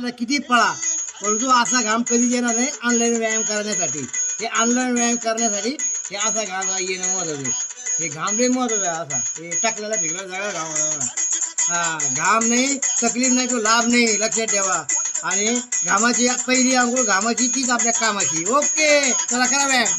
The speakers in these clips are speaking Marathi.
आपल्याला किती पळा? परंतु असा घाम कधी येणार नाही ऑनलाईन व्यायाम करण्यासाठी. हे ऑनलाईन व्यायाम करण्यासाठी हे असा घाम येणं महत्वाचं आहे. हे घाम लई महत्वाचं आहे असा. हे टाकलेला भिगला जागा घाम हा घाम नाही तकलीफ नाही तो लाभ नाही लक्षात ठेवा. आणि घामाची पहिली अंघोळ घामाची तीच आपल्या कामाची. ओके चला करा व्यायाम.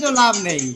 जो लाभ नहीं।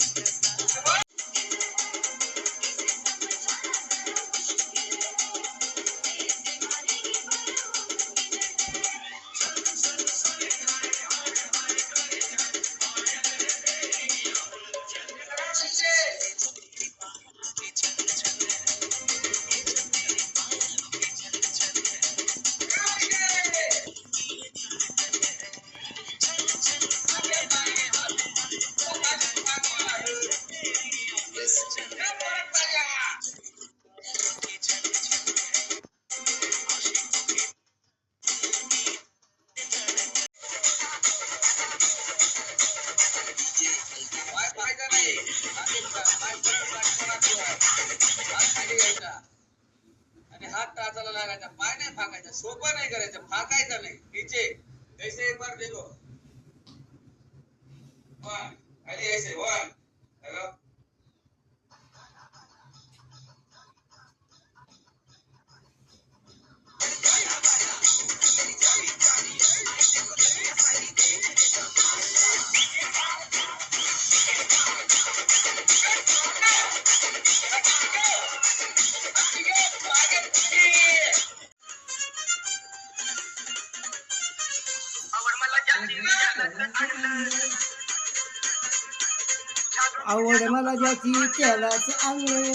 आवड मला ज्याची त्यालाच अंग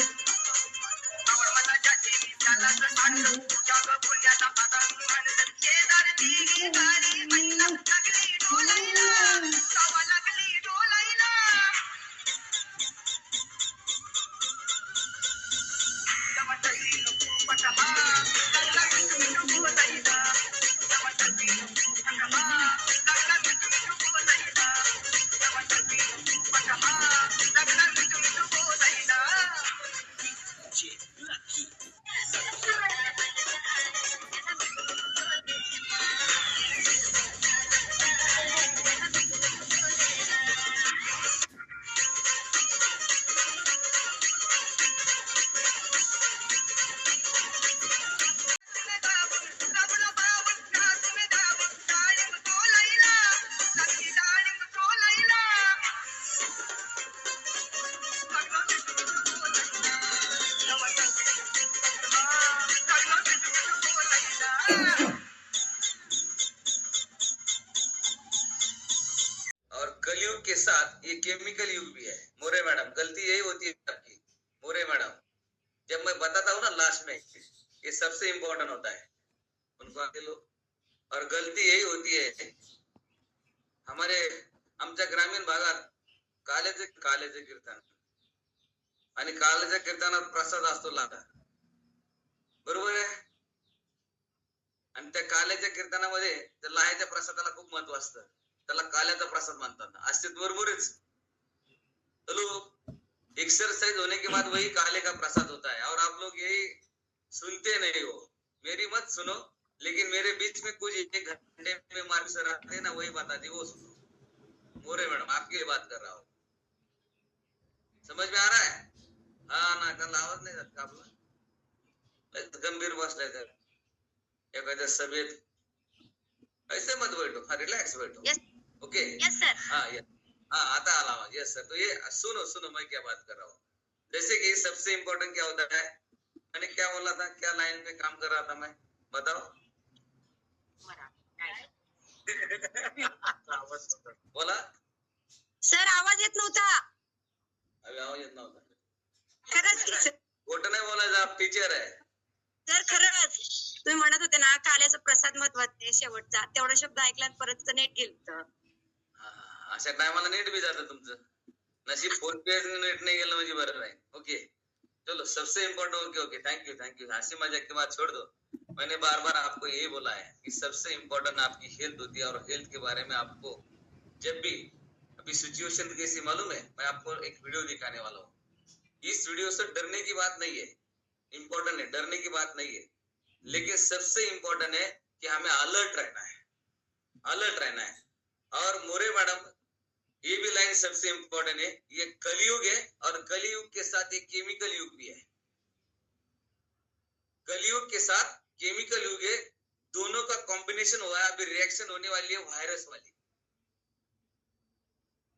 कालेचे कालेचे कीर्तन. आणि काल्याच्या कीर्तनात प्रसाद असतो लागा बरोबर आहे? आणि त्या काल्याच्या कीर्तनामध्ये त्या लाह्याच्या प्रसादाला खूप महत्त्व असतं. त्याला काल्याचा प्रसाद मानतात अस्तित्व बरोबरच चलो एक्सरसाइज होने के बाद वही काले का प्रसाद होता है. और आप लोग यही सुनते नहीं हो। मेरी मत सुनो लेकिन मेरे बीच में कुछ एक घंटे में मार्ग सर आते ना वही बताती वो सुनो। मोरे मैडम आपकी बात कर रहा हूँ। समझ में आ रहा है? हा ना कल आवाज़ नाही जात का आपला लयच गंभीर बसलाय तर एखाद्या सभेत ऐसे मत बैठो हाँ रिलैक्स बैठो। ओके यस सर हाँ ये हाँ आता आ रहा यस सर तो ये सुनो सुनो मैं क्या बात कर रहा हूँ। जैसे कि सबसे इम्पोर्टेंट क्या होता है? मैंने क्या बोला था? क्या लाइन पे काम कर रहा था मैं? बताओ। बोला। सर आवाज़ येत नव्हता अभी आवाज येत नव्हता. खरंच की सर. खोटं नाही बोलायचं टीचर आहे. सर खरंच. तुम्ही म्हणत होते ना काल्याचा प्रसाद महत्त्वाचा आहे शेवटचा. तेवढा शब्द ऐकला परत नेट गेलं हा, अशा टायमाला नेट भी जातं तुमचं. नशीब फोन पे नेट नहीं गेलं म्हणजे बरं आहे ओके चलो सबसे important okay okay. Thank you thank you हंसी मजाक की बात छोड़ दो. मैंने बार बार आपको यही बोला है कि सबसे इम्पोर्टेंट आपकी हेल्थ होती है और हेल्थ के बारे में आपको जब भी अभी सिचुएशन कैसी मालूम है? मैं आपको एक वीडियो दिखाने वाला हूँ। इस वीडियो से डरने की बात नहीं है। इम्पोर्टेंट है, डरने की बात नहीं है। लेकिन सबसे इम्पोर्टेंट है कि हमें अलर्ट रहना है। अलर्ट रहना है। और मोरे मैडम, ये भी लाइन सबसे इम्पोर्टेंट है। ये कलयुग है और कलयुग के साथ एक केमिकल युग भी है। कलयुग के साथ केमिकल युग है। दोनों का कॉम्बिनेशन हुआ है। अभी रिएक्शन होने वाली है वायरस वाली।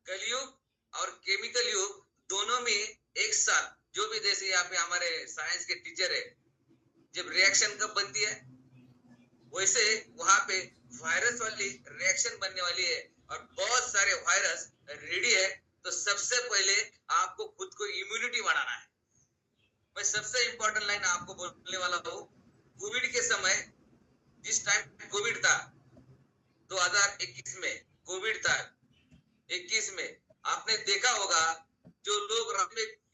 कलयुग और केमिकल युग दोनों में एक साथ, जो भी जैसे यहाँ पे हमारे साइंस के टीचर है, जब रिएक्शन कब बनती है? वैसे वहाँ पे वायरस वाली रिएक्शन बनने वाली है और बहुत सारे वायरस रेडी है तो सबसे पहले आपको खुद को इम्यूनिटी बढ़ाना है। मैं सबसे इंपॉर्टेंट लाइन आपको बोलने वाला हूँ कोविड के समय, जिस टाइम कोविड था 2021 में कोविड था 21 में। आपने देखा होगा, जो लोग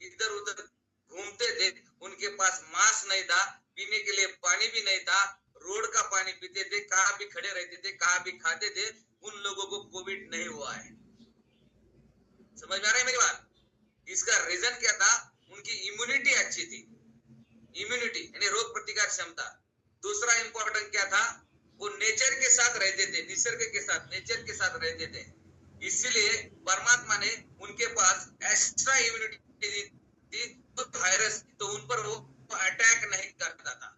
इधर उधर घूमते थे, उनके पास मास्क नहीं था, पीने के लिए पानी भी नहीं था, रोड का पानी पीते थे, कहाँ भी खड़े रहते थे, कहाँ भी खाते थे, उन लोगों को कोविड नहीं हुआ है। समझ में आ रहा है मेरी बात? इसका रीजन क्या था? उनकी इम्यूनिटी अच्छी थी। इम्यूनिटी यानी रोग प्रतिकार क्षमता। दूसरा इंपॉर्टेंट क्या था? वो नेचर के साथ रहते थे, निसर्ग के साथ नेचर के साथ रहते थे। इसीलिए परमात्मा ने उनके पास एक्स्ट्रा इम्यूनिटी दी थी तो वायरस तो उन पर वो अटैक नहीं करता था।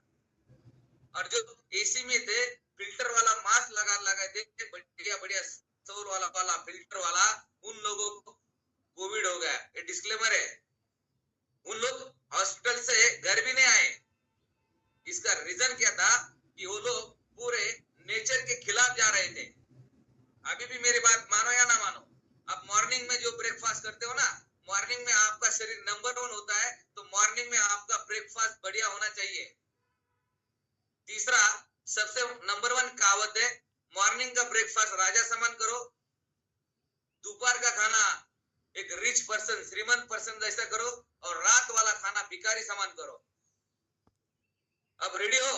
और जो एसी में थे फ़िल्टर वाला मास्क लगा लगा थे बढ़िया बढ़िया सौर वाला वाला फ़िल्टर वाला, उन लोगों को कोविड हो गया। ये डिस्क्लेमर है। उन लोग हॉस्पिटल से घर भी नहीं आए। इसका रीजन क्या था कि वो लोग पूरे नेचर के खिलाफ जा रहे थे। अभी भी मेरी बात मानो या ना मानो, आप मॉर्निंग में जो ब्रेकफास्ट करते हो ना मॉर्निंग में आपका शरीर नंबर वन होता है तो मॉर्निंग में आपका ब्रेकफास्ट बढ़िया होना चाहिए। तीसरा, सबसे नंबर वन कहावत है मॉर्निंग का ब्रेकफास्ट राजा समान करो, दोपहर का खाना एक रिच पर्सन श्रीमंत पर्सन जैसा करो, और रात वाला खाना भिकारी समान करो। अब रेडी हो?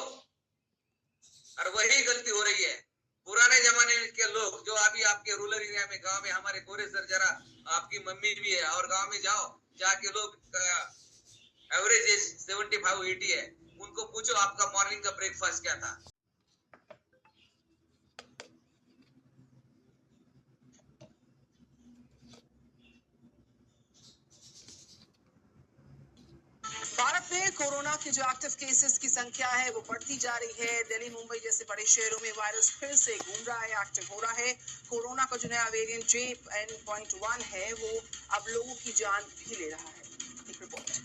और वही गलती हो रही है। पुराने जमाने के लोग जो अभी आपके रूरल एरिया में, गाँव में, हमारे गोरे सर जरा, आपकी मम्मी भी है और गाँव में जाओ, जाके लोग average age seventy five eighty है, उनको पूछो आपका मॉर्निंग का ब्रेकफास्ट क्या था। भारत में कोरोना के जो एक्टिव केसेस की संख्या है, वो बढ़ती जा रही है। दिल्ली, मुंबई जैसे बड़े शहरों में वायरस फिर से घूम रहा है एक्टिव हो रहा है। कोरोना का जो नया वेरिएंट जे एन पॉइंट वन है, वो अब लोगों की जान भी ले रहा है। एक रिपोर्ट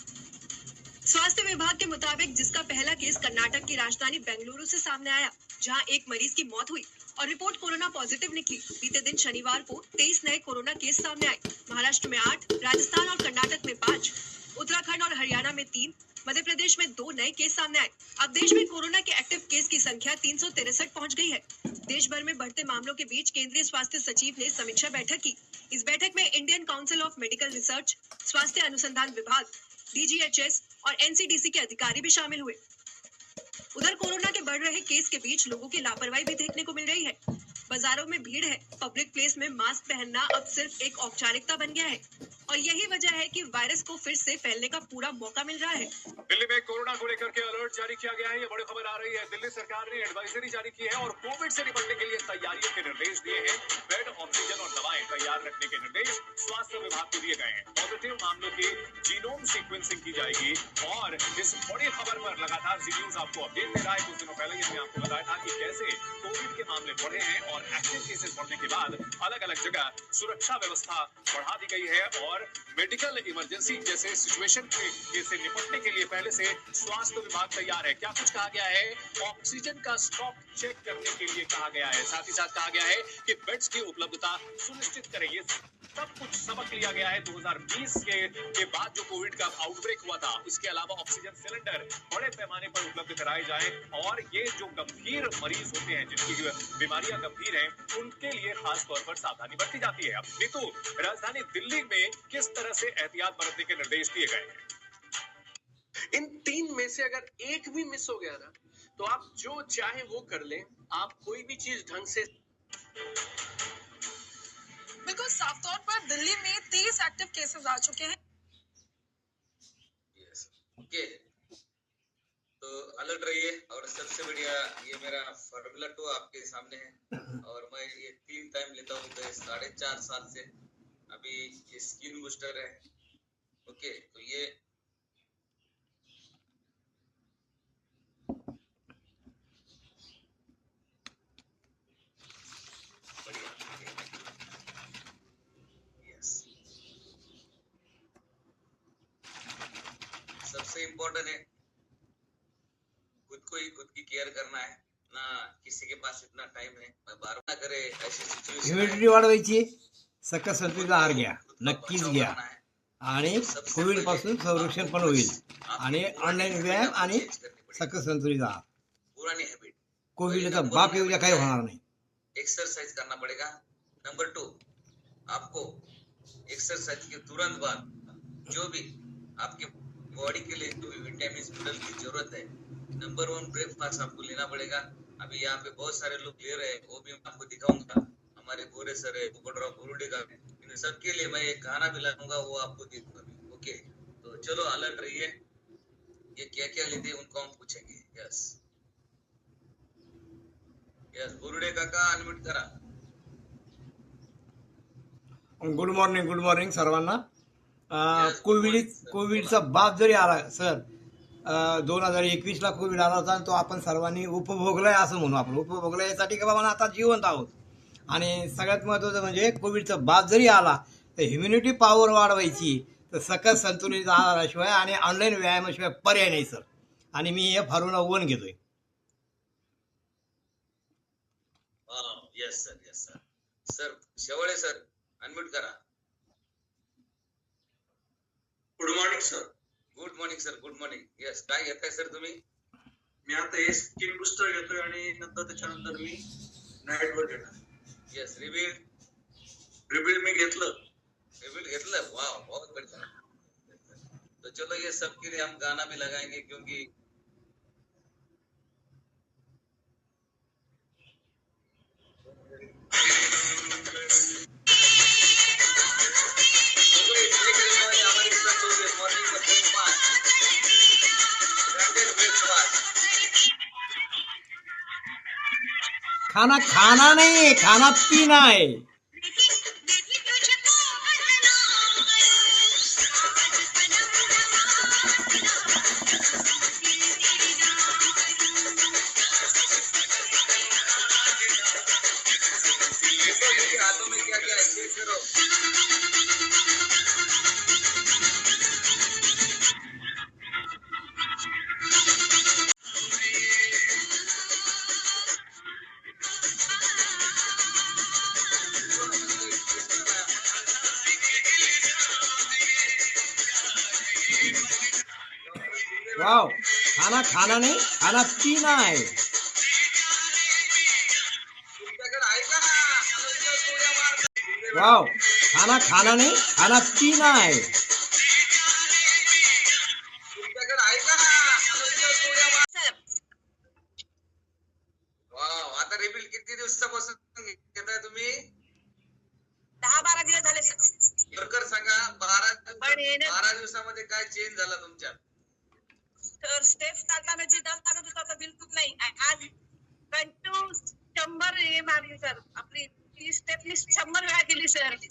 स्वास्थ्य विभाग के मुताबिक जिसका पहला केस कर्नाटक की राजधानी बेंगलुरु से सामने आया, जहाँ एक मरीज़ की मौत हुई और रिपोर्ट कोरोना पॉजिटिव निकली। बीते दिन शनिवार को तेईस नए कोरोना केस सामने आए। महाराष्ट्र में आठ, राजस्थान और कर्नाटक में पाँच। उत्तराखंड और हरियाणा में तीन, मध्य प्रदेश में दो नए केस सामने आए। अब देश में कोरोना के एक्टिव केस की संख्या तीन पहुँच गई है। देश भर में बढ़ते मामलों के बीच केंद्रीय स्वास्थ्य सचिव ने समीक्षा बैठक की। इस बैठक में Indian council of medical research स्वास्थ्य अनुसंधान विभाग डीजीएचएस और एनसीडीसी के अधिकारी भी शामिल हुए। उधर कोरोना के बढ़ रहे केस के बीच लोगों की लापरवाही भी देखने को मिल रही है। बाजारों में भीड़ है। पब्लिक प्लेस में मास्क पहनना अब सिर्फ़ एक औपचारिकता बन गया है। और यही वजह है कि वायरस को फिर से फैलने का पूरा मौका मिल रहा है। दिल्ली में कोरोना को लेकर के अलर्ट जारी किया गया है। ये बड़ी खबर आ रही है। दिल्ली सरकार ने एडवाइजरी जारी की है और कोविड से निपटने के लिए तैयारियों के निर्देश दिए हैं। बेड, ऑक्सीजन और दवाएँ तैयार रखने के निर्देश स्वास्थ्य विभाग को दिए गए हैं। पॉजिटिव मामलों की जीनोम सीक्वेंसिंग की जाएगी और इस बड़ी खबर पर लगातार जी न्यूज़ आपको अपडेट दे रहा है। कुछ दिनों पहले हमने आपको बताया था कि कैसे कोविड के मामले बढ़े हैं और एक्टिव केसेस बढ़ने के बाद अलग अलग जगह सुरक्षा व्यवस्था बढ़ा दी गई है और मेडिकल इमरजेंसी जैसे सिचुएशन के निपटने के लिए पहले से स्वास्थ्य विभाग तैयार है। क्या कुछ कहा गया है? ऑक्सीजन का स्टॉक चेक करने के लिए कहा गया है। साथ ही साथ कहा गया है कि बेड्स की उपलब्धता सुनिश्चित करें। ये सब कुछ सबक लिया गया है 2020 के के बाद जो कोविड का आउटब्रेक हुआ था इसके अलावा ऑक्सीजन सिलेंडर बड़े पैमाने पर उपलब्ध कराए जाएँ और ये जो गंभीर मरीज़ होते हैं, जिनकी बीमारियाँ गंभीर हैं, उनके लिए खास तौर पर सावधानी बरती जाती है। अब नीतू राजधानी दिल्ली में किस तरह से एहतियात बरतने के निर्देश दिए गए हैं? इन तीन में से अगर एक भी मिस हो गया ना तो आप जो चाहे वो कर लें आप कोई भी चीज़ ढंग से बिल्कुल साफ़ तौर पर दिल्ली में तेईस एक्टिव केसेस आ चुके हैं। यस ओके तो अलर्ट रहिए और सबसे बढ़िया ये मेरा फार्मूला टू आपके सामने है। और मैं ये तीन टाइम लेता हूँ तो साढ़े चार साल से। अभी ये स्किन बूस्टर है। ओके तो ये सबसे इम्पोर्टेंट है, खुद को ही खुद की केयर करना है। ना किसी के पास इतना टाइम है बार ना करे, ऐसी वाढवायची सकस संतुलित आहार घ्या, नक्कीच घ्या. आणि कोविड पासून संरक्षण पण होईल. आणि ऑनलाईन व्यायाम आणि सकस संतुलित आहार. कोविडचा बाप येऊ द्या काही नाही. एक्सरसाइज करना पड़ेगा. नंबर टू आपको एक्सरसाइज के तुरंत बाद जो भी आपके बॉडी के लिए जो भी विटामिन मिनरल की ज़रूरत है नंबर वन ब्रेकफास्ट आपको लेना पड़ेगा. अभी यहाँ पे बहुत सारे लोग ले रहे हैं, वो भी मैं आपको दिखाऊँगा. हमारे गोरे सर है कुकड़राव गुरुडे का इन सबके लिए मैं एक खाना भी लाऊंगा वो आपको दे दूंगा अभी ओके? तो चलो अलर्ट रहिए। ये क्या क्या लेते हैं उनको हम पूछेंगे। यस यस गुरुडे काका अनम्यूट करा। गुड मॉर्निंग गुड मॉर्निंग सर्वांना. कोविड कोविडचा बाप जरी आला सर दोन हजार एकवीसला कोविड आला होता तो आपण सर्वांनी उपभोगलाय असं म्हणू आपण. उपभोगलाय यासाठी की बाबा आता जिवंत आहोत? आणि सगळ्यात महत्त्वाचं म्हणजे कोविडचा बाप जरी आला तर ह्युम्युनिटी पॉवर वाढवायची. तर सकस संतुलित आहाराशिवाय आणि ऑनलाईन व्यायामाशिवाय पर्याय नाही सर आणि मी हे फारुणा वन घेतोय. Yes sir yes sir sir Shewale sir unmute करा. Good morning sir good morning sir good morning yes काय घेताय सर तुम्ही? मी आता हे स्किन बुस्टर घेतोय आणि नंतर त्याच्यानंतर मी नाईट वर घेणार. यस रिबिल्ड रिबिल्ड मी घेतलं. रिबिल्ड घेतलं? वाह बहुत बढ़िया. तो चलो ये सबके लिए हम गाना भी लगाएंगे क्योंकि खाना खाना नाही खाना पिना आहे देखो वाव खाना खाना नाही खाना पिना आहे तुमच्याकडे आहे का आनंद सोया मार्ग? वाव खाना खाना नाही खाना पिना आहे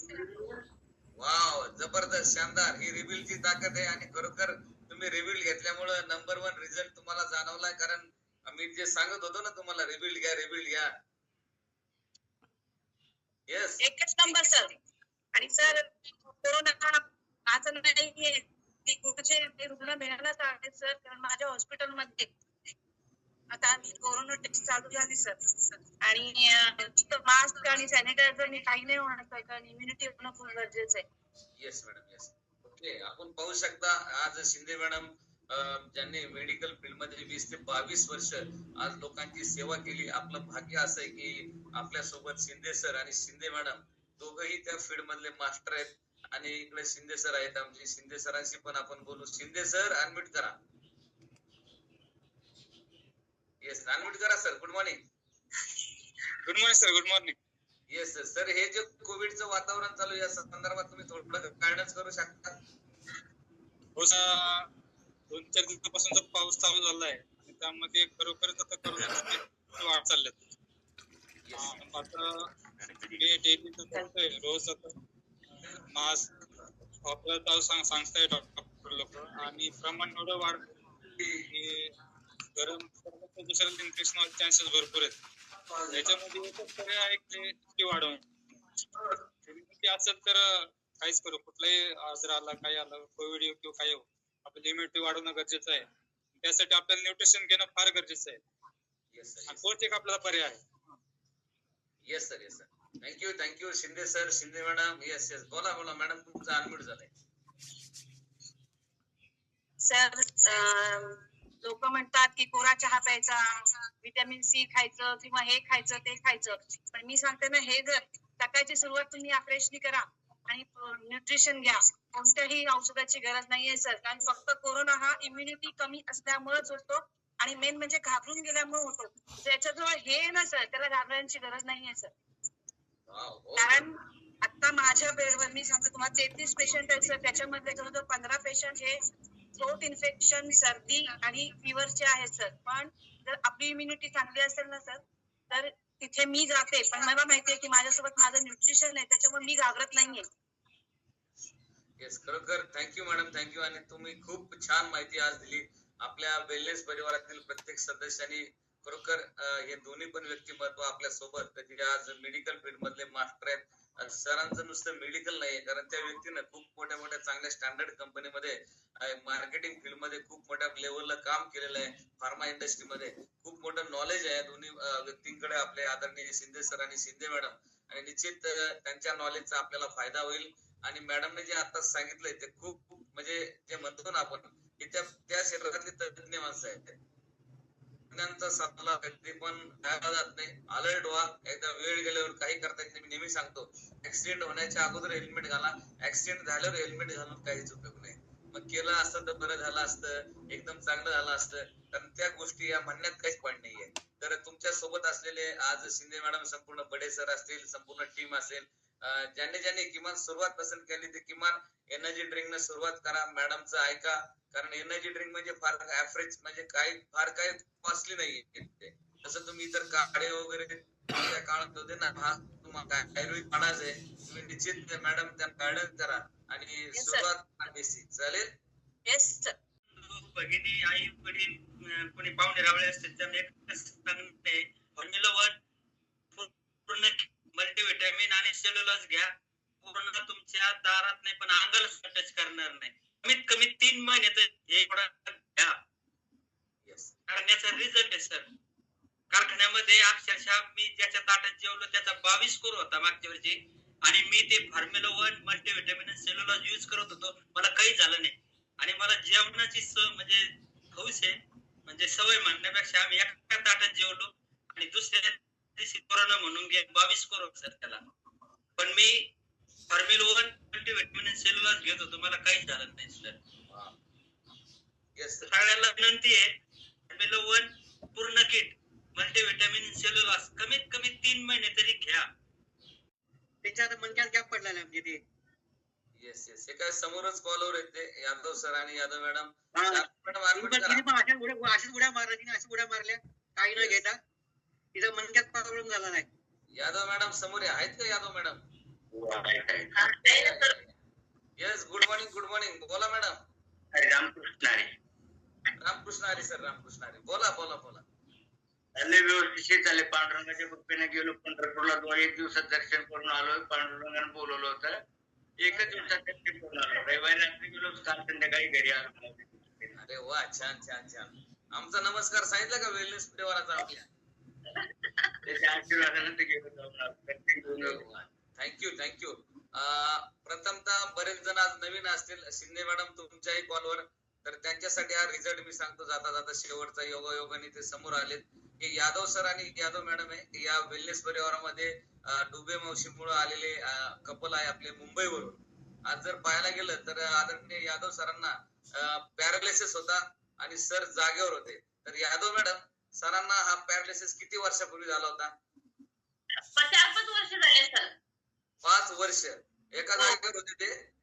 वाव जबरदस्त शानदार. ही रिव्हिलची ताकद आहे आणि खरोखर तुम्ही रिव्हिल घेतल्यामुळे नंबर वन रिझल्ट तुम्हाला जाणवलाय. कारण मी जे सांगत होतो ना तुम्हाला रिव्हिल घ्या रिव्हिल घ्या. येस एकच नंबर सर आणि सर कोरोना आज नाहीये. की कुठचे ते रुग्ण मिळायलाच आहेत सर कारण माझ्या हॉस्पिटलमध्ये आता कोरोना टेस्ट चालू झाली सर आणि मास्क आणि सॅनिटायझर काही नाही होणार सर कारण इम्युनिटी होणं खूप गरजेचं आहे. येस मॅडम येस ओके आपण पाहू शकता आज शिंदे मॅडम ज्यांनी मेडिकल फील्डमध्ये वीस ते बावीस वर्ष आज लोकांची सेवा केली आपलं भाग्य असं आहे की आपल्यासोबत शिंदे सर आणि शिंदे मॅडम दोघही त्या फील्ड मधले मास्टर आहेत. आणि इकडे शिंदे सर आहेत आमचे शिंदे सरांशी पण आपण बोलू. शिंदे सर अनम्यूट करा. येस अनम्यूट करा sir good morning good morning sir good morning yes sir हे जे कोविडचं वातावरण चालू आहे या संदर्भात तुम्ही थोडं गायडन्स करू शकता? हो सर दोन चार दिवसापासून जो पाऊस चालू झाला आहे आणि त्यामध्ये खरोखरच आता करोनाचे वाढ चालल्यात अं, आता मी डेली करतोय. रोज आता मास्क जाऊ सांग सांगताय डॉक्टर लोक. आणि प्रमाण एवढं वाढ गरम दुसऱ्या इन्फेक्शन व्हायचे चान्सेस भरपूर आहेत. याच्यामध्ये एकच पर्याय आहे की ते वाढवणे. immunity असेल तर काहीच करू. कुठलाही आजार आला काही आला कोविड येऊ किंवा काही येऊ आपली इम्युनिटी वाढवणं गरजेचं आहे. त्यासाठी आपल्याला न्यूट्रिशन घेणं फार गरजेचं आहे. तोच एक आपल्याला पर्याय आहे. Yes sir yes sir thank you thank you Shinde sir Shinde madam yes yes बोला बोला. मॅडम तुमचं अनम्यूट झालंय. सर लोक म्हणतात की कोरा चहा प्यायचा व्हिटॅमिन सी खायचं किंवा हे खायचं ते खायचं. पण मी सांगते ना हे जर सकाळची सुरुवात तुम्ही फ्रेशनी करा आणि न्यूट्रिशन घ्या. कोणत्याही औषधाची गरज नाहीये सर कारण फक्त कोरोना हा इम्युनिटी कमी असल्यामुळेच होतो आणि मेन म्हणजे घाबरून गेल्यामुळे होतो. ज्याच्याजवळ हे आहे ना सर त्याला घाबरायची गरज नाहीये सर हो. कारण आता माझ्या बेडवर मी सांगतो तुम्हाला तेहतीस पेशंट आहेत सर त्याच्यामधले जवळजवळ पंधरा पेशंट हे थ्रोट इन्फेक्शन सर्दी आणि फिवरचे आहेत सर पण जर आपली इम्युनिटी चांगली असेल ना सर तर तिथे मी जाते. पण मला माहितीये की माझ्यासोबत माझं न्यूट्रिशन आहे त्याच्यामुळे मी घाबरत नाहीये. येस खरोखर. थँक्यू मॅडम थँक्यू आणि तुम्ही खूप छान माहिती आज दिली. आपल्या वेलनेस परिवारातील प्रत्येक सदस्यांनी खरोखर हे दोन्ही पण व्यक्तिमत्व आपल्यासोबत जे आज मेडिकल फील्ड मधले मास्टर आहेत. सरांचं नुसतं मेडिकल नाहीये कारण त्या व्यक्तीनं खूप मोठ्या मोठ्या चांगल्या स्टँडर्ड कंपनीमध्ये मार्केटिंग फील्डमध्ये खूप मोठ्या लेवलला काम केलेलं आहे फार्मा इंडस्ट्रीमध्ये खूप मोठं नॉलेज आहे दोन्ही व्यक्तींकडे आपले आदरणीय शिंदे सर आणि शिंदे मॅडम. आणि निश्चित त्यांच्या नॉलेजचा आपल्याला फायदा होईल. आणि मॅडमने जे आता सांगितलंय ते खूप खूप म्हणजे जे म्हणतो ना आपण की त्या त्या क्षेत्रातली तज्ञ माणसं आहेत. तज्ञांचा सल्ला कधी पण घ्यायला जात नाही. अलर्ट व्हा. एकदा वेळ गेल्यावर काही करता येत नाही. मी नेहमी सांगतो ऍक्सिडेंट होण्याच्या अगोदर हेल्मेट घाला. ऍक्सिडेंट झाल्यावर हेल्मेट घालून काहीच उपयोग नाही. मग केलं असतं तर बरं झालं असतं. एकदम चांगलं झालं असतं. कारण त्या गोष्टी या म्हणण्यात काहीच पॉईंट नाहीये. तर तुमच्यासोबत असलेले आज शिंदे मॅडम संपूर्ण बडे सर असतील संपूर्ण टीम असेल ज्यांनी ज्यांनी किमान सुरुवात पसंत केली ते किमान एनर्जी ड्रिंक न सुरुवात करा. मॅडमचं ऐका. कारण एनर्जी ड्रिंक म्हणजे फार ऍव्हरेज म्हणजे काही फार काही कॉस्टली नाहीये तसं तुम्ही इतर काढे वगैरे त्या काळात होते ना हा तुम्हाला आयुर्वेदिक खाणाच आहे. तुम्ही निश्चित मॅडम त्या गार्डन करा. आणि. सुरुवात चालेल? येस भगिनी आई वडील कोणी पाहुणे रावळे असतील त्यांना एकच फॉर्म्युला वन पूर्ण मल्टीव्हिटॅमिन आणि सेल्युलॉज घ्या. पूर्ण तुमच्या दारात नाही पण अंगाला टच करणार नाही. कमीत कमी तीन महिने तर हे घ्या. कारण याचा रिझल्ट आहे सर कारखान्यामध्ये अक्षरशः मी ज्याच्या ताटात जेवलो त्याचा बावीस कोर होता मागच्या वर्षी. आणि मी ते formula one multivitamin cellulose use करत होतो. मला काही झालं नाही. आणि मला जेवणाची स म्हणजे हौस आहे. म्हणजे सवय म्हणण्यापेक्षा आम्ही एका ताटात जेवलो. आणि दुसऱ्या कोरोना म्हणून घे बावीस कोरो सर त्याला. पण मी फॉर्म्युला वन मल्टीव्हिटॅमिन सेल्युलॉज घेत होतो. मला काहीच झालं नाही सर. येस सगळ्यांना विनंती आहे फॉर्म्युला वन पूर्ण किट मल्टीव्हिटॅमिन सेल्युलॉज कमीत कमी तीन महिने तरी घ्या. त्याच्यात मणक्यात गॅप पडलेला आहे म्हणजे ते. येस येस हे काय समोरच कॉलवर येते यादव सर आणि यादव मॅडम हा. मॅडम अशाच उड्या मारल्या तिने अशा उड्या मारल्या. काही न घेता. तिचा मणक्यात प्रॉब्लेम झाला नाही. यादव मॅडम समोर आहे. आहेत का Yadav madam? Yes good morning good morning बोला मॅडम. अरे रामकृष्ण अरे रामकृष्ण हरी सर रामकृष्ण हरी. बोला बोला बोला. चालले व्यवस्थित चालले पांडुरंगाच्या कृपेने गेलो पंढरपूरला दोन एक दिवसात दर्शन करून आलोय पांडुरंगाने बोलवलं होतं. एकच दिवसात दर्शन करून आलो. रविवारी रात्री गेलो काल संध्याकाळी घरी आलो. अरे वा छान छान छान. आमचा नमस्कार सांगितलं का वेलनेस परिवाराचा आपल्या? थँक्यू थँक्यू प्रथमतः बरेच जण आज नवीन असतील. शिंदे मॅडम तुमच्याही कॉलवर तर त्यांच्यासाठी हा रिझल्ट मी सांगतो. जाता जाता शेवटचा योगायोगाने ते समोर आलेत. की यादव सर आणि यादव मॅडम आहे. या वेलनेस परिवारामध्ये डुबे मावशीमुळे आलेले कपल आहे आपले मुंबईवरून. आज जर पाहायला गेलं तर आदरणीय यादव सरांना पॅरालिसिस होता आणि सर जागेवर होते. तर यादव मॅडम सरांना हा पॅरालिसिस किती वर्षापूर्वी झाला होता? चार पाच वर्ष झाले सर. पाच वर्ष. एका जागेवर होते ते?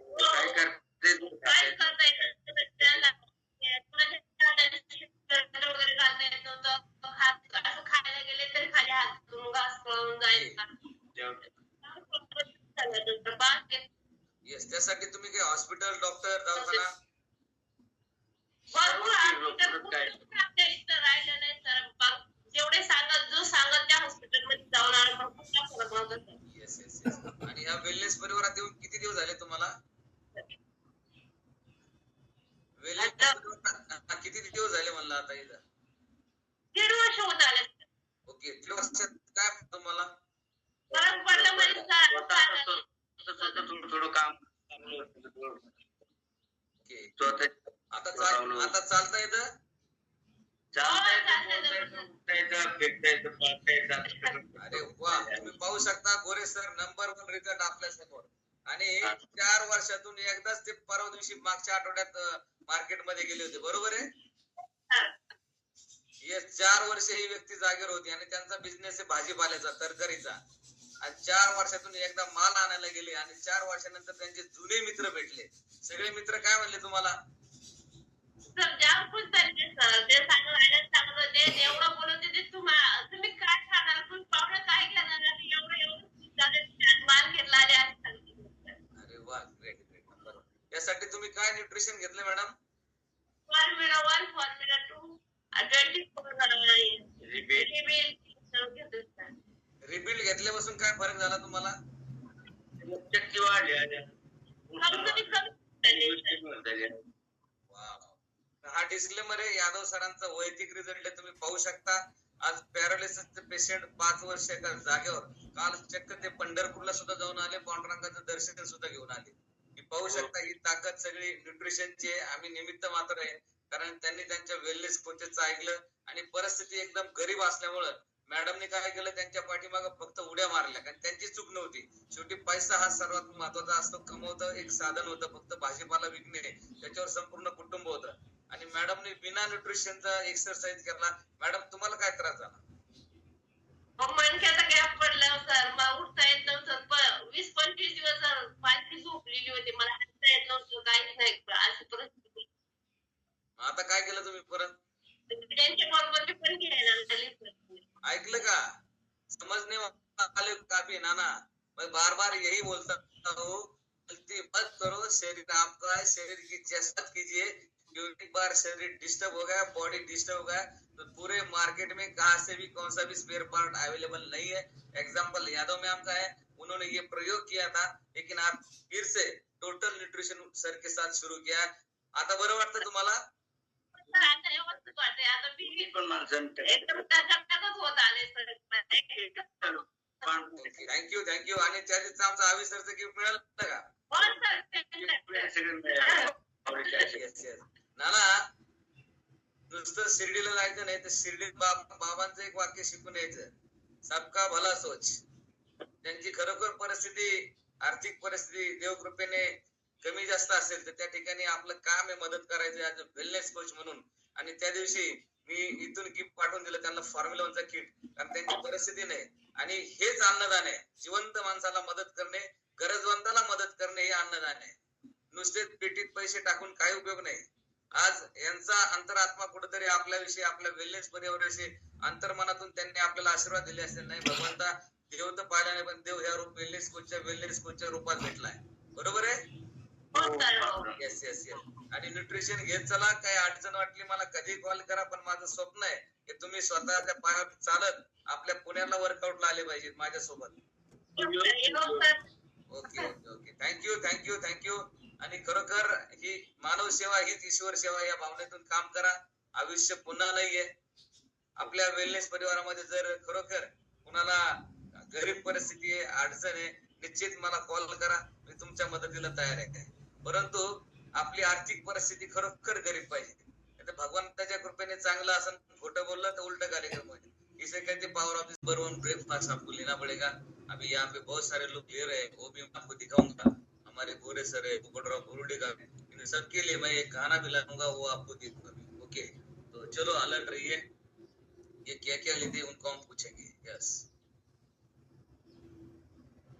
काय करते काय करता येतं त्यांना कुणाच्या वगैरे घालता येत नव्हतं. हात असं खायला गेले तरी खाली हात घास कळून जायचा. येस त्यासाठी तुम्ही काही हॉस्पिटल डॉक्टर दवाखाना? आणि चार वर्षातून एकदाच ते परवा दिवशी मागच्या आठवड्यात मार्केटमध्ये गेले होते. बरोबर आहे? चार वर्ष ही व्यक्ती जागेवर होती आणि त्यांचा बिझनेस आहे भाजीपाल्याचा तरकारीचा आणि चार वर्षातून एकदा माल आणायला गेले आणि चार वर्षानंतर त्यांचे जुने मित्र भेटले. सगळे मित्र काय म्हणले तुम्हाला? तुम्ही काय खाणार तुम्ही पाहुणे काय घेणार? एवढं एवढं माल आले आणि सांगितलं. अरे वा ग्रेट ग्रेट नंबर यासाठी तुम्ही काय न्यूट्रिशन घेतले madam formula one formula two twenty four rebuild घेतल्यापासून काय फरक झाला तुम्हाला? शक्ती वाढली. हा डिस्क्लेमर आहे यादव सरांचा वैयक्तिक रिझल्ट तुम्ही पाहू शकता. आज पॅरालिसिसचे पेशंट पाच वर्ष एका जागेवर. काल चक्क ते पंढरपूरला सुद्धा जाऊन आले पांडुरंगाचं दर्शन सुद्धा घेऊन आले. पाहू शकता ही ताकद सगळी न्यूट्रिशनची आहे. आम्ही निमित्त मात्र आहे. कारण त्यांनी त्यांच्या वेलनेस कोचेसचं ऐकलं आणि परिस्थिती एकदम गरीब असल्यामुळं मॅडमने काय केलं? त्यांच्या पाठीमागं फक्त उड्या मारल्या. कारण त्यांची चूक नव्हती. शेवटी पैसा हा सर्वात महत्त्वाचा असतो. कमवतं एक साधन होतं. फक्त भाजीपाला विकणे. त्याच्यावर संपूर्ण कुटुंब होतं. आणि मॅडमने बिना न्यूट्रिशनचा एक्सरसाइज केला. मॅडम तुम्हाला काय त्रास झाला? मग मणक्याचा गॅप पडला सर मग उठता येत नव्हतं. वीस पंचवीस दिवस पाठी झोपलेली होती. मला हातता येत नव्हतं. काहीच नाही. अशी परिस्थिती मग आता काय केलं तुम्ही परत? त्यांच्या बरोबर पण घ्यायला. ऐकलं का? समझने वाले काफी नाना. मैं बार बार यही बोलता हूँ गलती मत करो. शरीर आपका है. शरीर की जसत कीजिए क्योंकि एक बार शरीर डिस्टर्ब हो गया बॉडी डिस्टर्ब हो गया तो पूरे मार्केट में कहा से भी कौन सा भी स्पेयर पार्ट अवेलेबल नहीं है। एग्ज़ाम्पल यादव मैम का है उन्होंने ये प्रयोग किया था लेकिन आप फिर से टोटल न्यूट्रिशन सर के साथ शुरू किया। आता बरं वाटतं तुम्हाला? होत आले सर थँक्यू आणि त्या दिवशी आमचं आविसरचं गिफ्ट मिळालं का? नाना नुसतं शिर्डीला जायचं नाही तर शिर्डी बाबांचं एक वाक्य शिकून यायचं. सबका भला सोच. त्यांची खरोखर परिस्थिती आर्थिक परिस्थिती देवकृपेने कमी जास्त असेल तर त्या ठिकाणी आपलं काम आहे मदत करायचं ऍज वेलनेस कोच म्हणून. आणि त्या दिवशी मी इथून गिफ्ट पाठवून दिलं त्यांना फॉर्म्युला वनचा किट कारण त्यांची परिस्थिती नाही. आणि हेच अन्नदान आहे. जिवंत माणसाला मदत करणे गरजवंताला मदत करणे हे अन्नदान आहे. नुसतेच पेटीत पैसे टाकून काही उपयोग नाही. आज यांचा अंतरात्मा कुठेतरी आपल्याविषयी आपल्या वेलनेस पर्यावरणाविषयी अंतर्मनातून त्यांनी आपल्याला आशीर्वाद दिले असेल. नाही भगवंता देव तर पाहिला नाही पण देव ह्या रूप वेलनेस कोचच्या वेलनेस कोचच्या रूपात भेटलाय. बरोबर आहे? येस येस येस आणि न्यूट्रिशन घेत चला काही अडचण वाटली मला कधी कॉल करा पण माझं स्वप्न आहे की तुम्ही स्वतःच्या पायावर चालत आपल्या पुण्याला वर्कआउटला आले पाहिजेत माझ्यासोबत. Okay okay okay. Thank you thank you thank you आणि खरोखर ही मानव सेवा हीच ईश्वर सेवा या भावनेतून काम करा. आयुष्य पुन्हा नाहीये. आपल्या वेलनेस परिवारामध्ये जर खरोखर कुणाला गरीब परिस्थिती आहे अडचण आहे निश्चित मला कॉल करा. मी तुमच्या मदतीला तयार आहे. परंतु आपली आर्थिक परिस्थिती खरोखर गरीब पाहिजे. भगवंताच्या कृपेने चांगलं असं खोटं बोललं तर उलट कार्यक्रम होईल. इसे कहते पावर ऑफ दिस ब्रेकफास्ट आपको लेना पड़ेगा. अभी यहाँ पे बहुत सारे लोग ले रहे हैं वो भी मैं आपको दिखाऊंगा हमारे गोरे सर है कुकड़राव बुरुडे का इन सबके लिए मैं एक खाना भी लाऊंगा वो आपको दिखाऊंगा ओके? तो चलो अलर्ट रहिए। ये क्या क्या लेते उनको हम पूछेंगे यस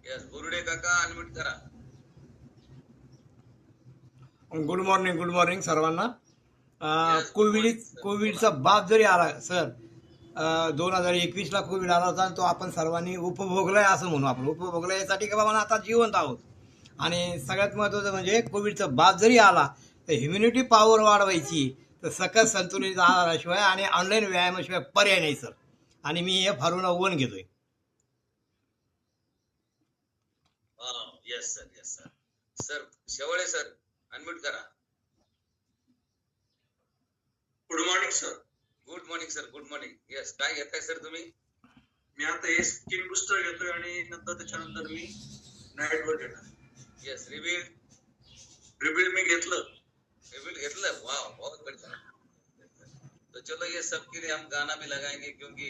यस बुरुडे काका अनम्यूट करा। गुड मॉर्निंग गुड मॉर्निंग सर्वांना. कोविड कोविडचा बाप जरी आला सर दोन हजार एकवीसला कोविड आला होता तो आपण सर्वांनी उपभोगलाय असं म्हणू आपण. उपभोगलाय यासाठी का बाबा आता जिवंत आहोत? आणि सगळ्यात महत्त्वाचं म्हणजे कोविडचा बाप जरी आला तर ह्युम्युनिटी पॉवर वाढवायची तर सकस संतुलित आहाराशिवाय आणि ऑनलाईन व्यायामाशिवाय पर्याय नाही सर आणि मी हे फारून वन घेतोय. Yes sir yes sir sir Shewale sir unmute करा. Good morning sir good morning sir good morning yes काय घेताय सर तुम्ही? मी आता हे स्किन बुस्टर घेतोय आणि नंतर त्याच्यानंतर मी नाईट वर घेणार. येस रिव्हील रिबिल मी घेतलं रिव्हील घेतलं वाह बहुत बढ़िया तो चलो ये सबके लिए हम गाना भी लगाएंगे क्योंकि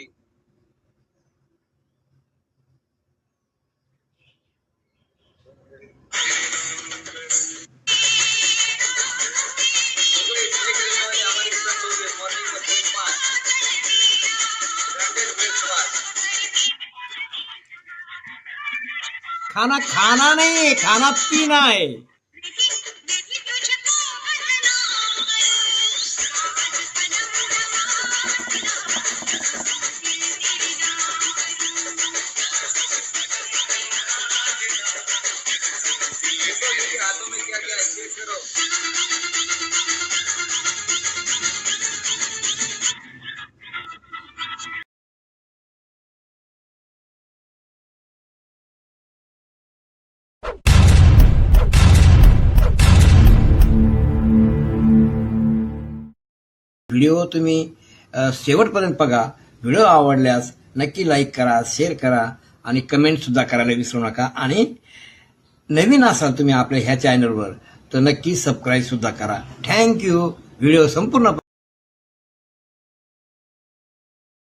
देखो, इसमें करने वाले हमारे सब लोग हैं, morning में खाना खाना नहीं है खाना पीना है। हाथों में क्या क्या है चेक करो। व्हिडिओ तुम्ही शेवटपर्यंत बघा. व्हिडिओ आवडल्यास नक्की लाईक करा शेअर करा आणि कमेंट सुद्धा करायला विसरू नका. आणि नवीन असाल तुम्ही आपल्या ह्या चॅनलवर तर नक्की सबस्क्राईबसुद्धा करा. थँक्यू व्हिडिओ संपूर्ण